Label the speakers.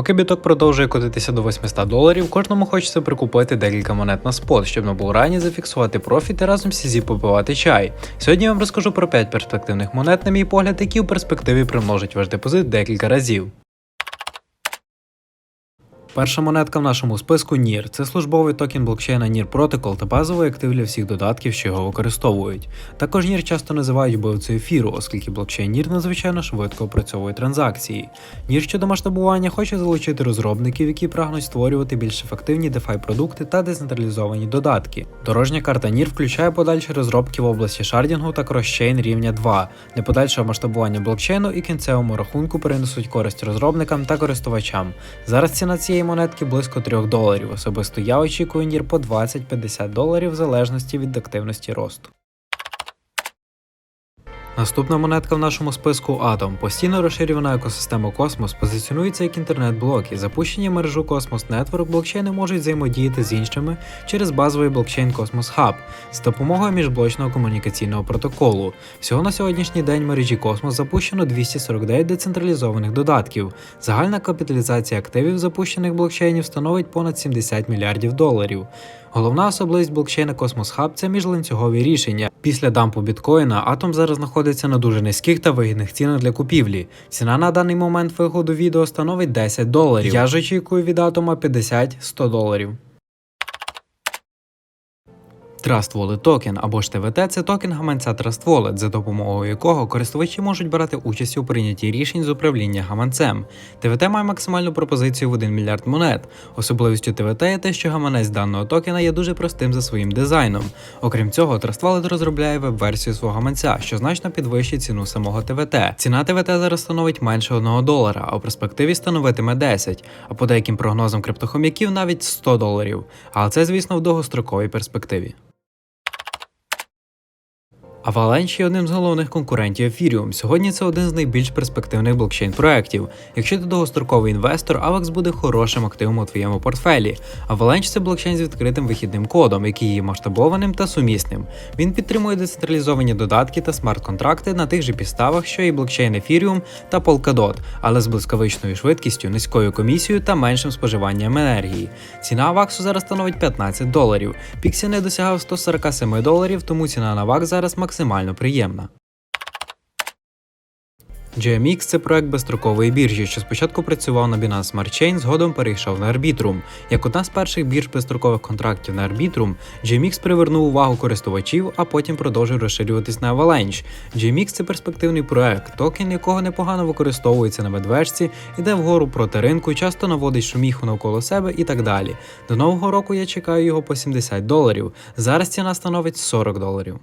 Speaker 1: Поки біток продовжує котитися до 800 доларів, кожному хочеться прикупити декілька монет на спот, щоб на булрані зафіксувати профіт і разом сізі попивати чай. Сьогодні я вам розкажу про 5 перспективних монет, на мій погляд, які у перспективі примножать ваш депозит декілька разів. Перша монетка в нашому списку NIR. Це службовий токен блокчейна NIR Protocol та базовий актив для всіх додатків, що його використовують. Також NIR часто називають вбивцею ефіру, оскільки блокчейн NIR надзвичайно швидко опрацьовує транзакції. NIR щодо масштабування хоче залучити розробників, які прагнуть створювати більш ефективні DeFi продукти та децентралізовані додатки. Дорожня карта NIR включає подальші розробки в області шардінгу та кросчейн рівня 2, для подальшого масштабування блокчейну і кінцевому рахунку перенесуть користь розробникам та користувачам. Зараз ціна цієї монетки близько 3 доларів. Особисто я очікую нір по 20-50 доларів в залежності від активності росту. Наступна монетка в нашому списку Atom. Постійно розширювана екосистема Космос позиціонується як інтернет-блок і запущені мережу Cosmos Network блокчейни можуть взаємодіяти з іншими через базовий блокчейн Cosmos Hub з допомогою міжблочного комунікаційного протоколу. Всього на сьогоднішній день мережі Cosmos запущено 249 децентралізованих додатків. Загальна капіталізація активів запущених блокчейнів становить понад 70 мільярдів доларів. Головна особливість блокчейна Cosmos Hub – це міжланцюгові рішення. Після дампу біткоїна Атом зараз знаходиться на дуже низьких та вигідних цінах для купівлі. Ціна на даний момент виходу відео становить 10 доларів. Я ж очікую від атома 50-100 доларів. Trust Wallet Token або ж ТВТ це токен гаманця Trust Wallet, за допомогою якого користувачі можуть брати участь у прийнятті рішень з управління гаманцем. ТВТ має максимальну пропозицію в 1 мільярд монет. Особливістю ТВТ є те, що гаманець даного токена є дуже простим за своїм дизайном. Окрім цього, Trust Wallet розробляє веб-версію свого гаманця, що значно підвищить ціну самого ТВТ. Ціна ТВТ зараз становить менше 1 долара, а у перспективі становитиме 10, а по деяким прогнозам криптохом'яків навіть 100 доларів. Але це, звісно, в довгостроковій перспективі. Avalanche є одним з головних конкурентів Ethereum. Сьогодні це один з найбільш перспективних блокчейн-проєктів. Якщо ти довгостроковий інвестор, AVAX буде хорошим активом у твоєму портфелі. Avalanche – це блокчейн з відкритим вихідним кодом, який є масштабованим та сумісним. Він підтримує децентралізовані додатки та смарт-контракти на тих же підставах, що і блокчейн Ethereum та Polkadot, але з блискавичною швидкістю, низькою комісією та меншим споживанням енергії. Ціна AVAX зараз становить 15 доларів. Pixie не досягав 147 доларів, тому ціна на AVAX зараз максимально приємна. GMX – це проект безстрокової біржі, що спочатку працював на Binance Smart Chain, згодом перейшов на Arbitrum. Як одна з перших бірж безстрокових контрактів на Arbitrum, GMX привернув увагу користувачів, а потім продовжив розширюватись на Avalanche. GMX – це перспективний проект, токен якого непогано використовується на медвежці, іде вгору проти ринку, часто наводить шуміху навколо себе і так далі. До нового року я чекаю його по 70 доларів. Зараз ціна становить 40 доларів.